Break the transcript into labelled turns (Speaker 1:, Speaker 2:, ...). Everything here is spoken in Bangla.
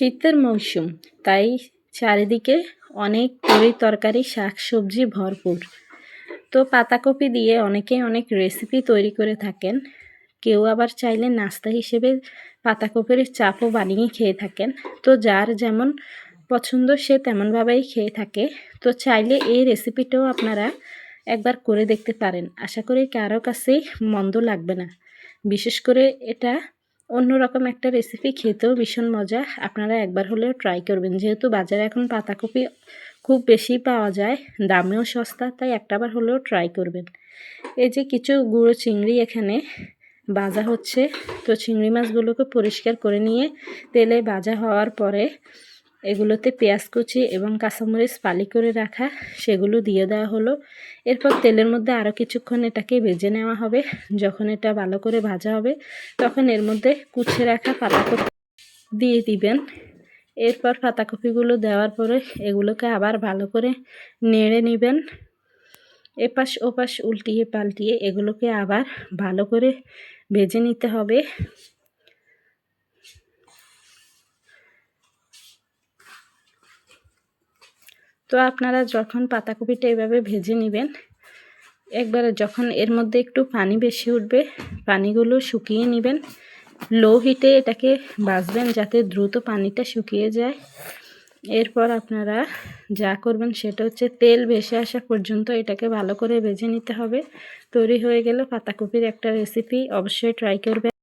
Speaker 1: শীতের মৌসুম, তাই চারিদিকে অনেক তরি তরকারি শাক সবজি ভরপুর। তো পাতাকপি দিয়ে অনেকেই অনেক রেসিপি তৈরি করে থাকেন। কেউ আবার চাইলে নাস্তা হিসেবে পাতাকপির চাপও বানিয়ে খেয়ে থাকেন। তো যার যেমন পছন্দ, সে তেমনভাবেই খেয়ে থাকে। তো চাইলে এই রেসিপিটাও আপনারা একবার করে দেখতে পারেন। আশা করি কারও কাছেই মন্দ লাগবে না। বিশেষ করে এটা অন্যরকম একটা রেসিপি খেতেও ভীষণ মজা। আপনারা একবার হলেও ট্রাই করবেন। যেহেতু বাজারে এখন পাতাকপি খুব বেশি পাওয়া যায়, দামেও সস্তা, তাই একটাবার হলেও ট্রাই করবেন। এই যে কিছু গুঁড়ো চিংড়ি এখানে বাজা হচ্ছে। তো চিংড়ি মাছগুলোকে পরিষ্কার করে নিয়ে তেলে বাজা হওয়ার পরে এগুলোতে পেঁয়াজ কুচি এবং কাঁচামরিচ পালি করে রাখা, সেগুলো দিয়ে দেওয়া হলো। এরপর তেলের মধ্যে আরও কিছুক্ষণ এটাকে ভেজে নেওয়া হবে। যখন এটা ভালো করে ভাজা হবে, তখন এর মধ্যে কুচে রাখা পাতাকপি দিয়ে দিবেন। এরপর পাতাকপিগুলো দেওয়ার পরে এগুলোকে আবার ভালো করে নেড়ে নেবেন। এপাশ ওপাশ উল্টিয়ে পাল্টিয়ে এগুলোকে আবার ভালো করে ভেজে নিতে হবে। তো আপনারা যখন পাতাকপিটা এভাবে ভেজে নেবেন, একবারে যখন এর মধ্যে একটু পানি বেশি উঠবে, পানিগুলো শুকিয়ে নেবেন লো হিটে এটাকে বাজবেন যাতে দ্রুত পানিটা শুকিয়ে যায়। এরপর আপনারা যা করবেন সেটা হচ্ছে তেল ভেসে আসা পর্যন্ত এটাকে ভালো করে ভেজে নিতে হবে। তৈরি হয়ে গেল পাতাকপির একটা রেসিপি অবশ্যই ট্রাই করবেন।